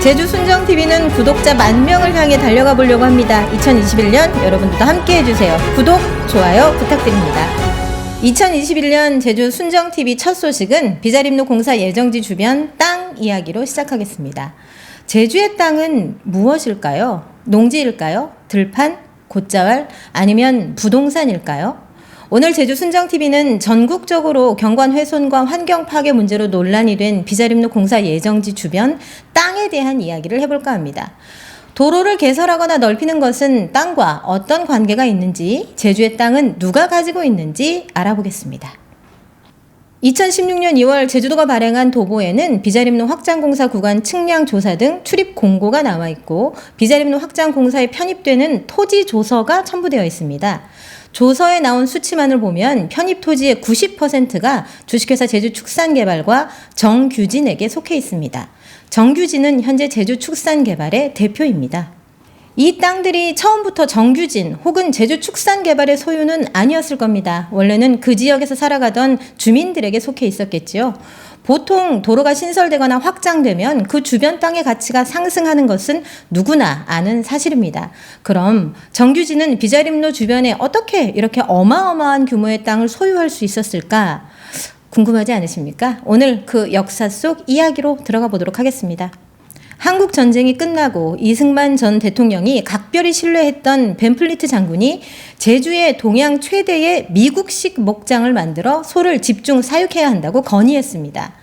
제주 순정TV는 구독자 만 명을 향해 달려가 보려고 합니다. 2021년 여러분들도 함께 해주세요. 구독, 좋아요 부탁드립니다. 2021년 제주 순정TV 첫 소식은 비자림로 공사 예정지 주변 땅 이야기로 시작하겠습니다. 제주의 땅은 무엇일까요? 농지일까요? 들판? 곶자왈? 아니면 부동산일까요? 오늘 제주 순정TV는 전국적으로 경관 훼손과 환경 파괴 문제로 논란이 된 비자림로 공사 예정지 주변 땅에 대한 이야기를 해볼까 합니다. 도로를 개설하거나 넓히는 것은 땅과 어떤 관계가 있는지, 제주의 땅은 누가 가지고 있는지 알아보겠습니다. 2016년 2월 제주도가 발행한 도보에는 비자림로 확장공사 구간 측량 조사 등 출입 공고가 나와 있고 비자림로 확장공사에 편입되는 토지 조서가 첨부되어 있습니다. 조서에 나온 수치만을 보면 편입 토지의 90%가 주식회사 제주축산개발과 정규진에게 속해 있습니다. 정규진은 현재 제주축산개발의 대표입니다. 이 땅들이 처음부터 정규진 혹은 제주 축산 개발의 소유는 아니었을 겁니다. 원래는 그 지역에서 살아가던 주민들에게 속해 있었겠지요. 보통 도로가 신설되거나 확장되면 그 주변 땅의 가치가 상승하는 것은 누구나 아는 사실입니다. 그럼 정규진은 비자림로 주변에 어떻게 이렇게 어마어마한 규모의 땅을 소유할 수 있었을까? 궁금하지 않으십니까? 오늘 그 역사 속 이야기로 들어가 보도록 하겠습니다. 한국 전쟁이 끝나고 이승만 전 대통령이 각별히 신뢰했던 벤플리트 장군이 제주의 동양 최대의 미국식 목장을 만들어 소를 집중 사육해야 한다고 건의했습니다.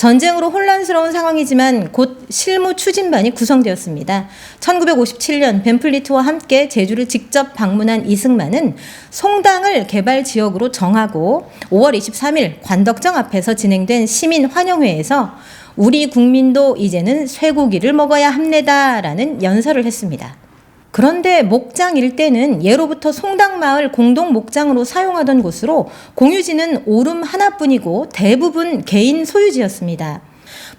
전쟁으로 혼란스러운 상황이지만 곧 실무 추진반이 구성되었습니다. 1957년 벤플리트와 함께 제주를 직접 방문한 이승만은 송당을 개발 지역으로 정하고 5월 23일 관덕정 앞에서 진행된 시민 환영회에서 우리 국민도 이제는 쇠고기를 먹어야 합니다라는 연설을 했습니다. 그런데 목장 일대는 예로부터 송당마을 공동 목장으로 사용하던 곳으로 공유지는 오름 하나뿐이고 대부분 개인 소유지였습니다.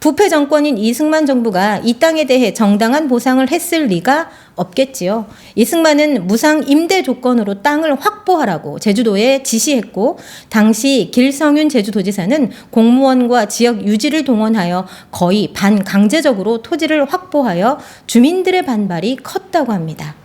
부패 정권인 이승만 정부가 이 땅에 대해 정당한 보상을 했을 리가 없겠지요. 이승만은 무상 임대 조건으로 땅을 확보하라고 제주도에 지시했고 당시 길성윤 제주도지사는 공무원과 지역 유지를 동원하여 거의 반강제적으로 토지를 확보하여 주민들의 반발이 컸다고 합니다.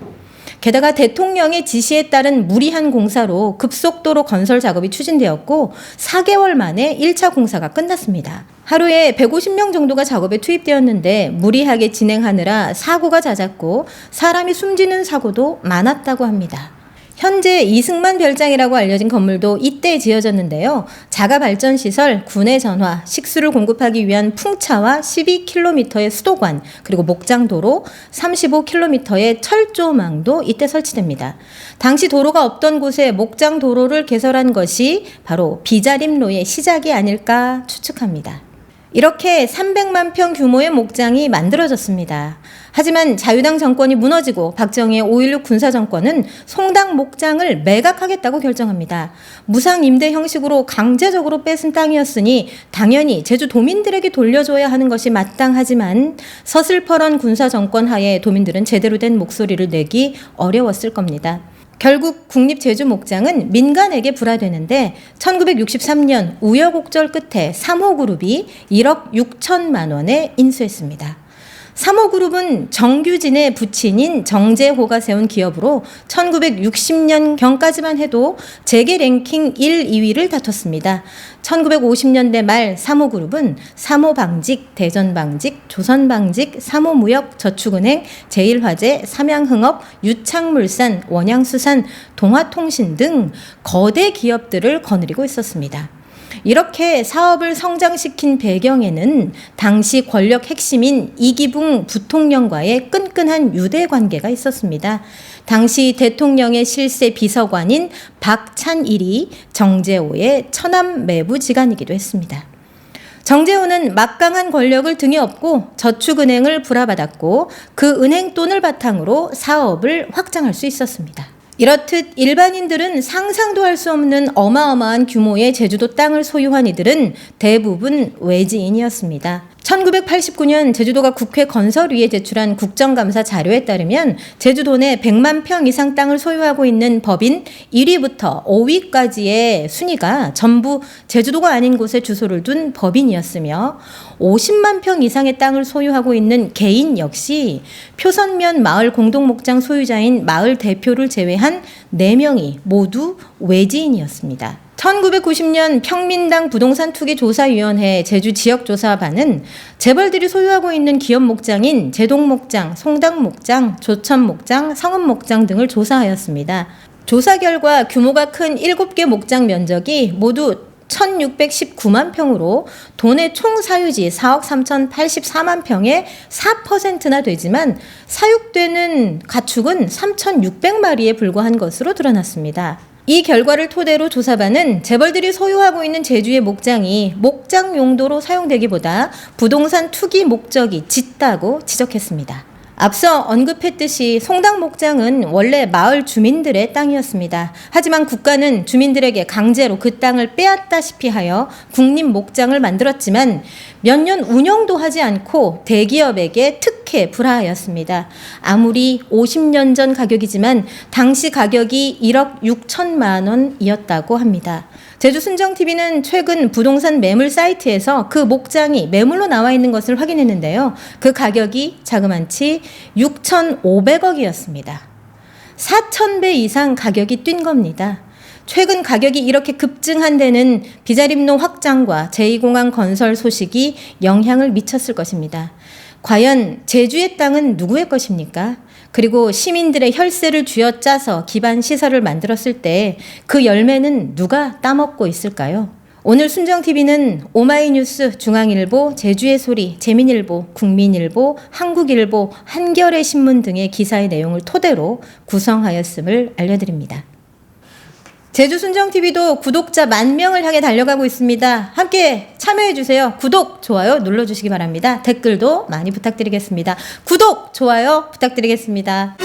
게다가 대통령의 지시에 따른 무리한 공사로 급속도로 건설 작업이 추진되었고 4개월 만에 1차 공사가 끝났습니다. 하루에 150명 정도가 작업에 투입되었는데 무리하게 진행하느라 사고가 잦았고 사람이 숨지는 사고도 많았다고 합니다. 현재 이승만 별장이라고 알려진 건물도 이때 지어졌는데요. 자가 발전 시설, 군의 전화, 식수를 공급하기 위한 풍차와 12km의 수도관, 그리고 목장도로 35km의 철조망도 이때 설치됩니다. 당시 도로가 없던 곳에 목장도로를 개설한 것이 바로 비자림로의 시작이 아닐까 추측합니다. 이렇게 300만 평 규모의 목장이 만들어졌습니다. 하지만 자유당 정권이 무너지고 박정희의 5.16 군사 정권은 송당 목장을 매각하겠다고 결정합니다. 무상 임대 형식으로 강제적으로 뺏은 땅이었으니 당연히 제주 도민들에게 돌려줘야 하는 것이 마땅하지만 서슬퍼런 군사 정권 하에 도민들은 제대로 된 목소리를 내기 어려웠을 겁니다. 결국 국립제주목장은 민간에게 불화되는데 1963년 우여곡절 끝에 3호 그룹이 1억 6천만 원에 인수했습니다. 3호그룹은 정규진의 부친인 정재호가 세운 기업으로 1960년 경까지만 해도 재계 랭킹 1, 2위를 다퉜습니다. 1950년대 말 3호그룹은 3호 방직, 대전 방직, 조선 방직, 3호 무역, 저축은행, 제일화재, 삼양흥업, 유창물산, 원양수산, 동화통신 등 거대 기업들을 거느리고 있었습니다. 이렇게 사업을 성장시킨 배경에는 당시 권력 핵심인 이기붕 부통령과의 끈끈한 유대 관계가 있었습니다. 당시 대통령의 실세 비서관인 박찬일이 정재호의 처남 매부지간이기도 했습니다. 정재호는 막강한 권력을 등에 업고 저축은행을 불화받았고 그 은행 돈을 바탕으로 사업을 확장할 수 있었습니다. 이렇듯 일반인들은 상상도 할 수 없는 어마어마한 규모의 제주도 땅을 소유한 이들은 대부분 외지인이었습니다. 1989년 제주도가 국회 건설 위에 제출한 국정감사 자료에 따르면 제주도 내 100만 평 이상 땅을 소유하고 있는 법인 1위부터 5위까지의 순위가 전부 제주도가 아닌 곳에 주소를 둔 법인이었으며 50만 평 이상의 땅을 소유하고 있는 개인 역시 표선면 마을 공동목장 소유자인 마을 대표를 제외한 4명이 모두 외지인이었습니다. 1990년 평민당 부동산 투기 조사위원회 제주 지역 조사반은 재벌들이 소유하고 있는 기업 목장인 제동 목장, 송당 목장, 조천 목장, 성읍 목장 등을 조사하였습니다. 조사 결과 규모가 큰 7개 목장 면적이 모두 1619만 평으로 도내 총 사유지 4억 3084만 평의 4%나 되지만 사육되는 가축은 3600마리에 불과한 것으로 드러났습니다. 이 결과를 토대로 조사반은 재벌들이 소유하고 있는 제주의 목장이 목장 용도로 사용되기보다 부동산 투기 목적이 짙다고 지적했습니다. 앞서 언급했듯이 송당 목장은 원래 마을 주민들의 땅이었습니다. 하지만 국가는 주민들에게 강제로 그 땅을 빼앗다시피 하여 국립 목장을 만들었지만 몇 년 운영도 하지 않고 대기업에게 특 혜 불하하였습니다. 아무리 50년 전 가격이지만 당시 가격이 1억 6천만 원이었다고 합니다. 제주 순정TV는 최근 부동산 매물 사이트에서 그 목장이 매물로 나와 있는 것을 확인했는데요. 그 가격이 자그만치 6,500억이었습니다. 4,000배 이상 가격이 뛴 겁니다. 최근 가격이 이렇게 급증한 데는 비자림로 확장과 제2공항 건설 소식이 영향을 미쳤을 것입니다. 과연 제주의 땅은 누구의 것입니까? 그리고 시민들의 혈세를 쥐어 짜서 기반 시설을 만들었을 때 그 열매는 누가 따먹고 있을까요? 오늘 순정TV는 오마이뉴스, 중앙일보, 제주의 소리, 재민일보, 국민일보, 한국일보, 한겨레 신문 등의 기사의 내용을 토대로 구성하였음을 알려드립니다. 제주 순정TV도 구독자 만 명을 향해 달려가고 있습니다. 함께 참여해 주세요. 구독, 좋아요 눌러 주시기 바랍니다. 댓글도 많이 부탁드리겠습니다. 구독, 좋아요 부탁드리겠습니다.